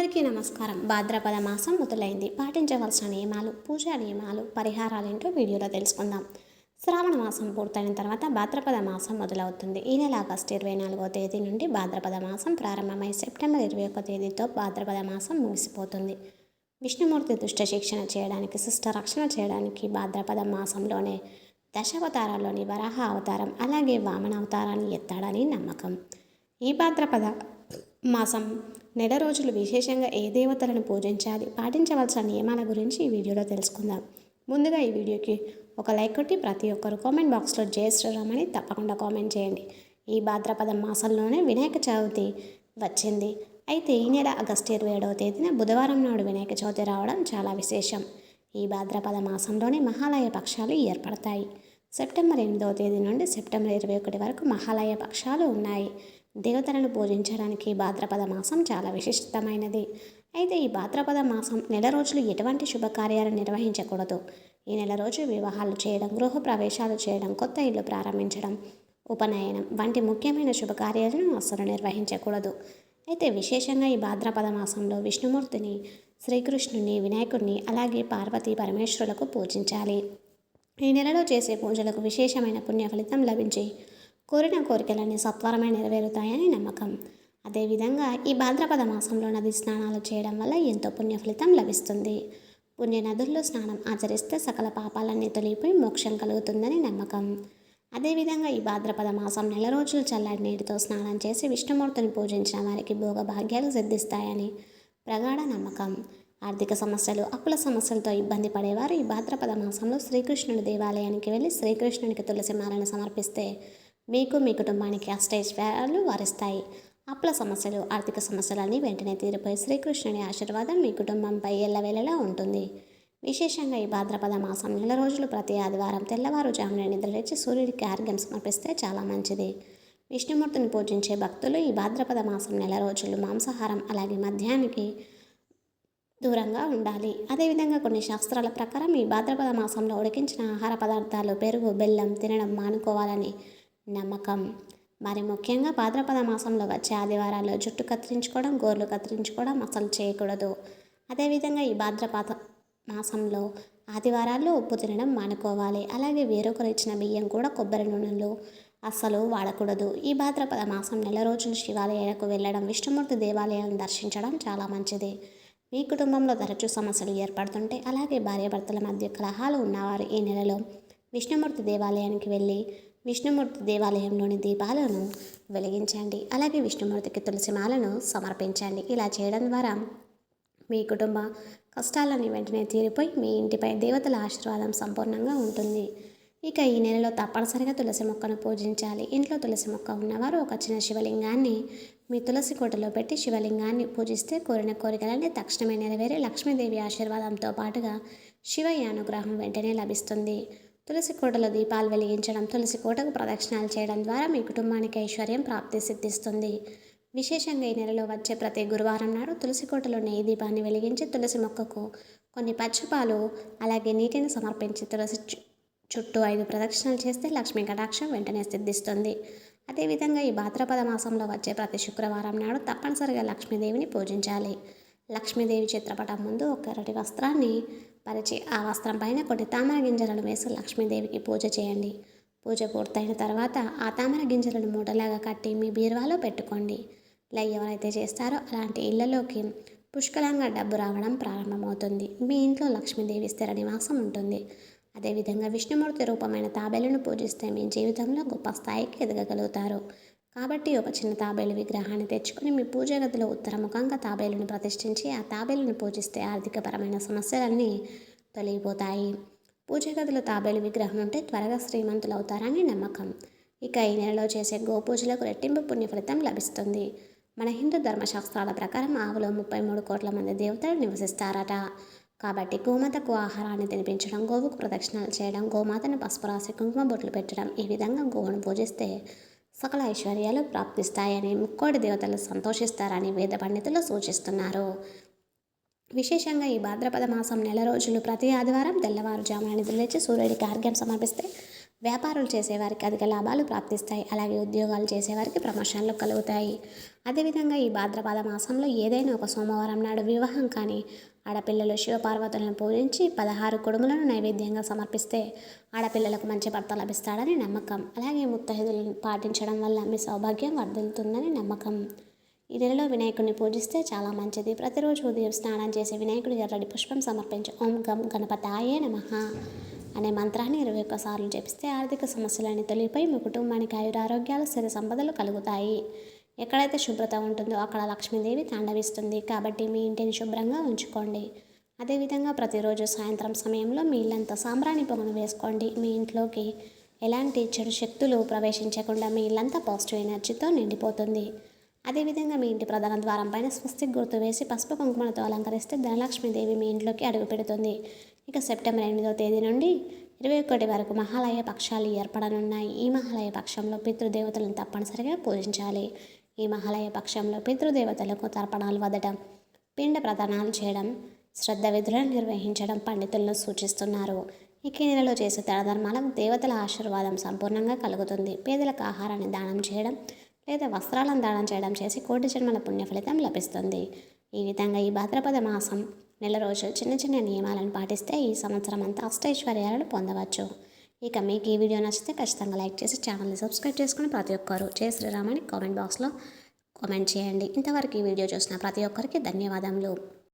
అందరికీ నమస్కారం. భాద్రపద మాసం మొదలైంది. పాటించవలసిన నియమాలు పూజా నియమాలు పరిహారాలేంటో వీడియోలో తెలుసుకుందాం. శ్రావణ మాసం పూర్తయిన తర్వాత భాద్రపద మాసం మొదలవుతుంది. ఈ నెల ఆగస్టు ఇరవై నాలుగో తేదీ నుండి భాద్రపద మాసం ప్రారంభమై సెప్టెంబర్ ఇరవై ఒక తేదీతో భాద్రపద మాసం ముగిసిపోతుంది. విష్ణుమూర్తి దుష్ట శిక్షణ చేయడానికి శిష్ట రక్షణ చేయడానికి భాద్రపద మాసంలోనే దశావతారాల్లోని వరాహ అవతారం అలాగే వామన అవతారాన్ని ఎత్తాడని నమ్మకం. ఈ భాద్రపద మాసం నెల రోజులు విశేషంగా ఏ దేవతలను పూజించాలి? పాటించవలసిన నియమాల గురించి ఈ వీడియోలో తెలుసుకుందాం. ముందుగా ఈ వీడియోకి ఒక లైక్ కొట్టి ప్రతి ఒక్కరు కామెంట్ బాక్స్లో జయ శ్రీరామ్ అని తప్పకుండా కామెంట్ చేయండి. ఈ భాద్రపద మాసంలోనే వినాయక చవితి వచ్చింది. అయితే ఈ నెల ఆగస్టు ఇరవై ఏడవ తేదీన బుధవారం నాడు వినాయక చవితి రావడం చాలా విశేషం. ఈ భాద్రపద మాసంలోనే మహాలయ పక్షాలు ఏర్పడతాయి. సెప్టెంబర్ ఎనిమిదవ తేదీ నుండి సెప్టెంబర్ ఇరవై ఒకటి వరకు మహాలయ పక్షాలు ఉన్నాయి. దేవతలను పూజించడానికి భాద్రపద మాసం చాలా విశిష్టమైనది. అయితే ఈ భాద్రపద మాసం నెల రోజులు ఎటువంటి శుభకార్యాలు నిర్వహించకూడదు. ఈ నెల రోజు వివాహాలు చేయడం గృహ ప్రవేశాలు చేయడం కొత్త ఇల్లు ప్రారంభించడం ఉపనయనం వంటి ముఖ్యమైన శుభకార్యాలను అస్సలు నిర్వహించకూడదు. అయితే విశేషంగా ఈ భాద్రపద మాసంలో విష్ణుమూర్తిని శ్రీకృష్ణుని వినాయకుడిని అలాగే పార్వతీ పరమేశ్వరులకు పూజించాలి. ఈ నెలలో చేసే పూజలకు విశేషమైన పుణ్య ఫలితం లభించి కోరిన కోరికలన్నీ సత్వరమే నెరవేరుతాయని నమ్మకం. అదేవిధంగా ఈ భాద్రపద మాసంలో నది స్నానాలు చేయడం వల్ల ఎంతో పుణ్య ఫలితం లభిస్తుంది. పుణ్య నదుల్లో స్నానం ఆచరిస్తే సకల పాపాలన్నీ తొలిగిపోయి మోక్షం కలుగుతుందని నమ్మకం. అదేవిధంగా ఈ భాద్రపద మాసం నెల రోజులు చల్లటి నీటితో స్నానం చేసి విష్ణుమూర్తిని పూజించిన వారికి భోగభాగ్యాలు సిద్ధిస్తాయని ప్రగాఢ నమ్మకం. ఆర్థిక సమస్యలు అప్పుల సమస్యలతో ఇబ్బంది పడేవారు ఈ భాద్రపద మాసంలో శ్రీకృష్ణుడి దేవాలయానికి వెళ్ళి శ్రీకృష్ణునికి తులసి మాలను సమర్పిస్తే మీకు మీ కుటుంబానికి అష్టైశ్వర్యాలు వారిస్తాయి. అప్పుల సమస్యలు ఆర్థిక సమస్యలన్నీ వెంటనే తీరిపోయి శ్రీకృష్ణుని ఆశీర్వాదం మీ కుటుంబంపై ఎల్లవేళలా ఉంటుంది. విశేషంగా ఈ భాద్రపద మాసం నెల రోజులు ప్రతి ఆదివారం తెల్లవారుజామున నిద్రలేచి సూర్యుడికి ఆర్ఘ్యం సమర్పిస్తే చాలా మంచిది. విష్ణుమూర్తిని పూజించే భక్తులు ఈ భాద్రపద మాసం నెల రోజులు మాంసాహారం అలాగే మధ్యాహ్నానికి దూరంగా ఉండాలి. అదేవిధంగా కొన్ని శాస్త్రాల ప్రకారం ఈ భాద్రపద మాసంలో ఉడికించిన ఆహార పదార్థాలు పెరుగు బెల్లం తినడం మానుకోవాలని నమ్మకం. మరి ముఖ్యంగా భాద్రపద మాసంలో వచ్చే ఆదివారాల్లో జుట్టు కత్తిరించుకోవడం గోర్లు కత్తిరించుకోవడం అసలు చేయకూడదు. అదేవిధంగా ఈ భాద్రపద మాసంలో ఆదివారాల్లో ఉప్పు తినడం మానుకోవాలి. అలాగే వేరొకరు ఇచ్చిన బియ్యం కూడా కొబ్బరి నూనెలు అస్సలు వాడకూడదు. ఈ భాద్రపద మాసం నెల రోజులు శివాలయాలకు వెళ్ళడం విష్ణుమూర్తి దేవాలయాలను దర్శించడం చాలా మంచిది. మీ కుటుంబంలో తరచూ సమస్యలు ఏర్పడుతుంటే అలాగే భార్యాభర్తల మధ్య కలహాలు ఉన్నవారు ఈ నెలలో విష్ణుమూర్తి దేవాలయానికి వెళ్ళి విష్ణుమూర్తి దేవాలయంలోని దీపాలను వెలిగించండి. అలాగే విష్ణుమూర్తికి తులసిమాలను సమర్పించండి. ఇలా చేయడం ద్వారా మీ కుటుంబ కష్టాలన్నీ వెంటనే తీరిపోయి మీ ఇంటిపై దేవతల ఆశీర్వాదం సంపూర్ణంగా ఉంటుంది. ఇక ఈ నెలలో తప్పనిసరిగా తులసి మొక్కను పూజించాలి. ఇంట్లో తులసి మొక్క ఉన్నవారు ఒక చిన్న శివలింగాన్ని మీ తులసి కోటలో పెట్టి శివలింగాన్ని పూజిస్తే కోరిన కోరికలన్నీ తక్షణమే నెరవేరి లక్ష్మీదేవి ఆశీర్వాదంతో పాటుగా శివయ్య అనుగ్రహం వెంటనే లభిస్తుంది. తులసి కోటలో దీపాలు వెలిగించడం తులసి కోటకు ప్రదక్షిణాలు చేయడం ద్వారా మీ కుటుంబానికి ఐశ్వర్యం ప్రాప్తి సిద్ధిస్తుంది. విశేషంగా ఈ నెలలో వచ్చే ప్రతి గురువారం నాడు తులసి కోటలో నెయ్యి దీపాన్ని వెలిగించి తులసి మొక్కకు కొన్ని పచ్చిపాలు అలాగే నీటిని సమర్పించి తులసి చుట్టూ ఐదు ప్రదక్షిణలు చేస్తే లక్ష్మీ కటాక్షం వెంటనే సిద్ధిస్తుంది. అదేవిధంగా ఈ భాద్రపద మాసంలో వచ్చే ప్రతి శుక్రవారం నాడు తప్పనిసరిగా లక్ష్మీదేవిని పూజించాలి. లక్ష్మీదేవి చిత్రపటం ముందు ఒక ఎర్రటి వస్త్రాన్ని పరిచి ఆ వస్త్రం పైన కొన్ని తామర గింజలను వేసి లక్ష్మీదేవికి పూజ చేయండి. పూజ పూర్తయిన తర్వాత ఆ తామర గింజలను మూటలాగా కట్టి మీ బీరువాలో పెట్టుకోండి. ఇలా ఎవరైతే చేస్తారో అలాంటి ఇళ్ళలోకి పుష్కలంగా డబ్బు రావడం ప్రారంభమవుతుంది. మీ ఇంట్లో లక్ష్మీదేవి స్థిర నివాసం ఉంటుంది. అదేవిధంగా విష్ణుమూర్తి రూపమైన తాబేలను పూజిస్తే మీ జీవితంలో గొప్ప స్థాయికి ఎదగగలుగుతారు. కాబట్టి ఒక చిన్న తాబేలు విగ్రహాన్ని తెచ్చుకొని మీ పూజ గదిలో ఉత్తరముఖంగా తాబేలును ప్రతిష్ఠించి ఆ తాబేలును పూజిస్తే ఆర్థికపరమైన సమస్యలన్నీ తొలగిపోతాయి. పూజ గదిలో తాబేలు విగ్రహం ఉంటే త్వరగా శ్రీమంతులు అవుతారని నమ్మకం. ఇక ఈ నెలలో చేసే గోపూజలకు రెట్టింపు పుణ్య ఫలితం లభిస్తుంది. మన హిందూ ధర్మశాస్త్రాల ప్రకారం ఆవులో ముప్పై మూడు కోట్ల మంది దేవతలు నివసిస్తారట. కాబట్టి గోమాతకు ఆహారాన్ని తినిపించడం గోవుకు ప్రదక్షిణాలు చేయడం గోమాతను పసుపు రాసి కుంకుమ బొట్లు పెట్టడం ఈ విధంగా గోవును పూజిస్తే సకల ఐశ్వర్యాలు ప్రాప్తిస్తాయని ముక్కోడి దేవతలు సంతోషిస్తారని వేద పండితులు సూచిస్తున్నారు. విశేషంగా ఈ భాద్రపద మాసం నెల రోజులు ప్రతి ఆదివారం తెల్లవారుజామున నిద్రలేచి సూర్యుడికి ఆర్ఘ్యం సమర్పిస్తే వ్యాపారాలు చేసేవారికి అధిక లాభాలు ప్రాప్తిస్తాయి. అలాగే ఉద్యోగాలు చేసేవారికి ప్రమోషన్లు కలుగుతాయి. అదేవిధంగా ఈ భాద్రపద మాసంలో ఏదైనా ఒక సోమవారం నాడు వివాహం కానీ ఆడపిల్లలు శివపార్వతులను పూజించి పదహారు కొడుములను నైవేద్యంగా సమర్పిస్తే ఆడపిల్లలకు మంచి భర్త లభిస్తాడని నమ్మకం. అలాగే ముత్తైదులను పాటించడం వల్ల మీ సౌభాగ్యం వర్ధిల్లుతుందని నమ్మకం. ఈ నెలలో వినాయకుడిని పూజిస్తే చాలా మంచిది. ప్రతిరోజు ఉదయం స్నానం చేసి వినాయకుడి ఎర్రడి పుష్పం సమర్పించి. ఓం గం గణపతాయే నమః. అనే మంత్రాన్ని ఇరవై ఒక్కసార్లు జపిస్తే ఆర్థిక సమస్యలన్నీ తొలిపై మీ కుటుంబానికి ఆయురారోగ్యాలు స్థిర సంపదలు కలుగుతాయి. ఎక్కడైతే శుభ్రత ఉంటుందో అక్కడ లక్ష్మీదేవి తాండవిస్తుంది. కాబట్టి మీ ఇంటిని శుభ్రంగా ఉంచుకోండి. అదేవిధంగా ప్రతిరోజు సాయంత్రం సమయంలో మీ ఇల్లంతా సాంబ్రాణి పొగను వేసుకోండి. మీ ఇంట్లోకి ఎలాంటి చెడు శక్తులు ప్రవేశించకుండా మీ ఇల్లంతా పాజిటివ్ ఎనర్జీతో నిండిపోతుంది. అదేవిధంగా మీ ఇంటి ప్రధాన ద్వారం పైన స్వస్తిక్ గుర్తు వేసి పసుపు కుంకుమలతో అలంకరిస్తే ధనలక్ష్మీదేవి మీ ఇంట్లోకి అడుగు పెడుతుంది. ఇక సెప్టెంబర్ ఎనిమిదవ తేదీ నుండి ఇరవై ఒకటి వరకు మహాలయ పక్షాలు ఏర్పడనున్నాయి. ఈ మహాలయ పక్షంలో పితృదేవతలను తప్పనిసరిగా పూజించాలి. ఈ మహాలయ పక్షంలో పితృదేవతలకు తర్పణాలు వదటం పిండ ప్రదానాలు చేయడం శ్రద్ధ విధులను నిర్వహించడం పండితులను సూచిస్తున్నారు. ఈ నెలలో చేసే ధర్మాలకు దేవతల ఆశీర్వాదం సంపూర్ణంగా కలుగుతుంది. పేదలకు ఆహారాన్ని దానం చేయడం లేదా వస్త్రాలను దానం చేయడం చేసి కోటి జన్మల పుణ్య ఫలితం లభిస్తుంది. ఈ విధంగా ఈ భాద్రపద మాసం నెల రోజులు చిన్న చిన్న నియమాలను పాటిస్తే ఈ సంవత్సరం అంతా అష్టైశ్వర్యాలను పొందవచ్చు. ఇక మీకు ఈ వీడియో నచ్చితే ఖచ్చితంగా లైక్ చేసి ఛానల్ని సబ్స్క్రైబ్ చేసుకుని ప్రతి ఒక్కరు జయ శ్రీరామని కామెంట్ బాక్స్లో కామెంట్ చేయండి. ఇంతవరకు ఈ వీడియో చూసిన ప్రతి ఒక్కరికి ధన్యవాదములు.